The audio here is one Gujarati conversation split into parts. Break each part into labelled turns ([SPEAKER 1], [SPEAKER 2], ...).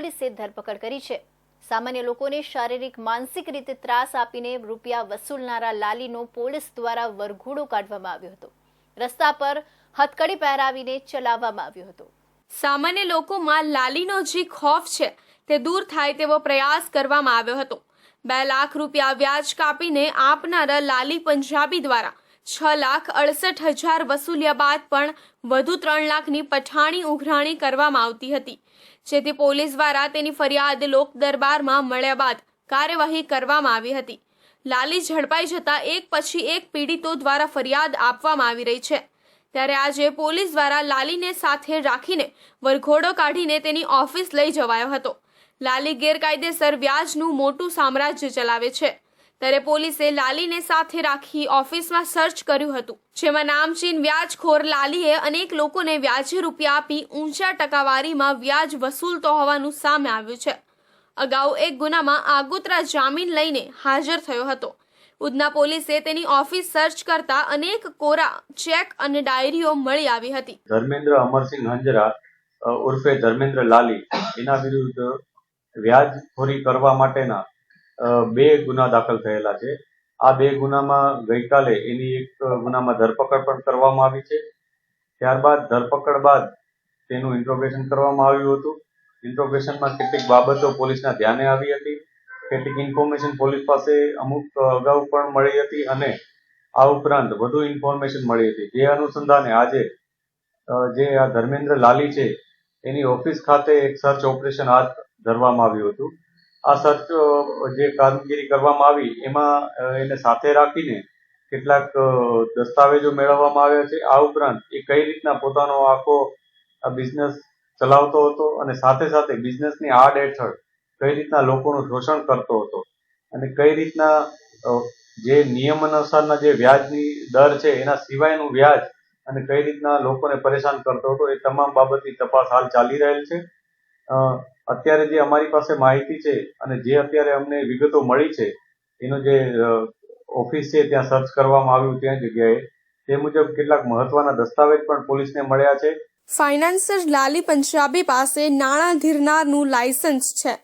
[SPEAKER 1] પોલીસે ધરપકડ કરી છે. સામાન્ય લોકોને શારીરિક, માનસિક રીતે ત્રાસ આપીને રૂપિયા વસૂલનારા લાલીનો પોલીસ દ્વારા વરઘોડો કાઢવામાં આવ્યો હતો. રસ્તા પર હથકડી પહેરાવીને ચલાવવામાં આવ્યો હતો.
[SPEAKER 2] સામાન્ય લોકોમાં લાલીનો જે ખોફ છે, તે દૂર થાય તેવો પ્રયાસ કરવામાં આવ્યો હતો. બે લાખ રૂપિયા વ્યાજ કાપીને આપનારા લાલી પંજાબી દ્વારા છ લાખ અડસઠ હજાર વસૂલ્યા બાદ પણ વધુ ત્રણ લાખની પઠાણી ઉઘરાણી કરવામાં આવતી હતી. જેથી પોલીસ દ્વારા તેની ફરિયાદ લોક દરબારમાં મળ્યા બાદ કાર્યવાહી કરવામાં આવી હતી. લાલી ઝડપાઈ જતા એક પછી એક પીડિતો દ્વારા ફરિયાદ આપવામાં આવી રહી છે. ત્યારે આજે પોલીસ દ્વારા લાલીને સાથે રાખીને વરઘોડો કાઢીને તેની ઓફિસ લઈ જવાયો હતો. લાલી ગેરકાયદેસર વ્યાજનું મોટું સામ્રાજ્ય ચલાવે છે. ત્યારે પોલીસે લાલીને સાથે રાખી ઓફિસમાં સર્ચ કર્યું હતું, જેમાં નામચીન વ્યાજખોર લાલીએ અનેક લોકોને વ્યાજે રૂપિયા આપી ઊંચા ટકાવારીમાં વ્યાજ વસૂલતો હોવાનું સામે આવ્યું છે. અગાઉ એક ગુનામાં આગોતરા જામીન લઈને હાજર થયો હતો. ઉધના પોલીસે તેની ઓફિસ સર્ચ કરતા અનેક કોરા, ચેક અને ડાયરીઓ મળી આવી હતી.
[SPEAKER 3] ધર્મેન્દ્ર અમરસિંહ હંજરા ઉર્ફે ધર્મેન્દ્ર લાલી, એના વિરુદ્ધ વ્યાજખોરી કરવા માટેના બે ગુના દાખલ થયેલા છે. આ બે ગુનામાં ગઈકાલે એની એક ગુનામાં ધરપકડ પણ કરવામાં આવી છે. ત્યારબાદ ધરપકડ બાદ તેનું ઇન્ટ્રોગેશન કરવામાં આવ્યું હતું. ઇન્ટ્રોગેશનમાં કેટલીક બાબતો પોલીસના ધ્યાને આવી હતી. કેટલીક ઇન્ફોર્મેશન પોલીસ પાસે અમુક અગાઉ પણ મળી હતી અને આ ઉપરાંત વધુ ઇન્ફોર્મેશન મળી હતી. જે અનુસંધાને આજે જે આ ધર્મેન્દ્ર લાલી છે, એની ઓફિસ ખાતે એક સર્ચ ઓપરેશન હાથ ધરવામાં આવ્યું હતું. આ સર્ચ જે કામગીરી કરવામાં આવી, એમાં એને સાથે રાખીને કેટલાક દસ્તાવેજો મેળવવામાં આવ્યા છે. આ ઉપરાંત એ કઈ રીતના પોતાનો આખો બિઝનેસ ચલાવતો હતો અને સાથે સાથે બિઝનેસની આડ હેઠળ કઈ રીતના લોકોનું શોષણ કરતો હતો અને કઈ રીતના જે નિયમ અનુસારના જે વ્યાજની દર છે, એના સિવાયનું વ્યાજ અને કઈ રીતના લોકોને પરેશાન કરતો હતો, એ તમામ બાબતની તપાસ હાલ ચાલી રહેલ છે. અત્યારે જે અમારી પાસે માહિતી છે અને જે અત્યારે અમને વિગતો મળી છે, એનો જે ઓફિસ છે ત્યાં સર્ચ કરવામાં આવ્યું ત્યાં જગ્યાએ, તે મુજબ કેટલાક મહત્વના દસ્તાવેજ પણ પોલીસને મળ્યા છે.
[SPEAKER 2] ફાઇનાન્સર લાલી પંજાબી પાસે નાણાં ધીરનારનું લાયસન્સ છે.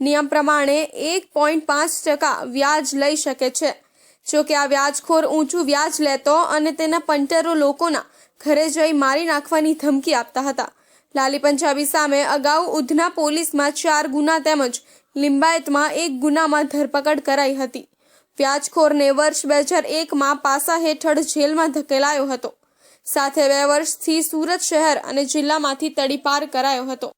[SPEAKER 2] નિયમ પ્રમાણે એક પોઈન્ટ પાંચ ટકા વ્યાજ લઈ શકે છે. જો કે આ વ્યાજખોર ઊંચું વ્યાજ લેતો અને તેના પંટરો લોકોના ઘરે જઈ મારી નાખવાની ધમકી આપતા હતા. લાલી પંજાબી સામે અગાઉ ઉધના પોલીસમાં ચાર ગુના તેમજ લિંબાયતમાં એક ગુનામાં ધરપકડ કરાઈ હતી. વ્યાજખોરને વર્ષ બે હજાર એકમાં પાસા હેઠળ જેલમાં ધકેલાયો હતો. સાથે બે વર્ષથી સુરત શહેર અને જિલ્લામાંથી તડીપાર કરાયો હતો.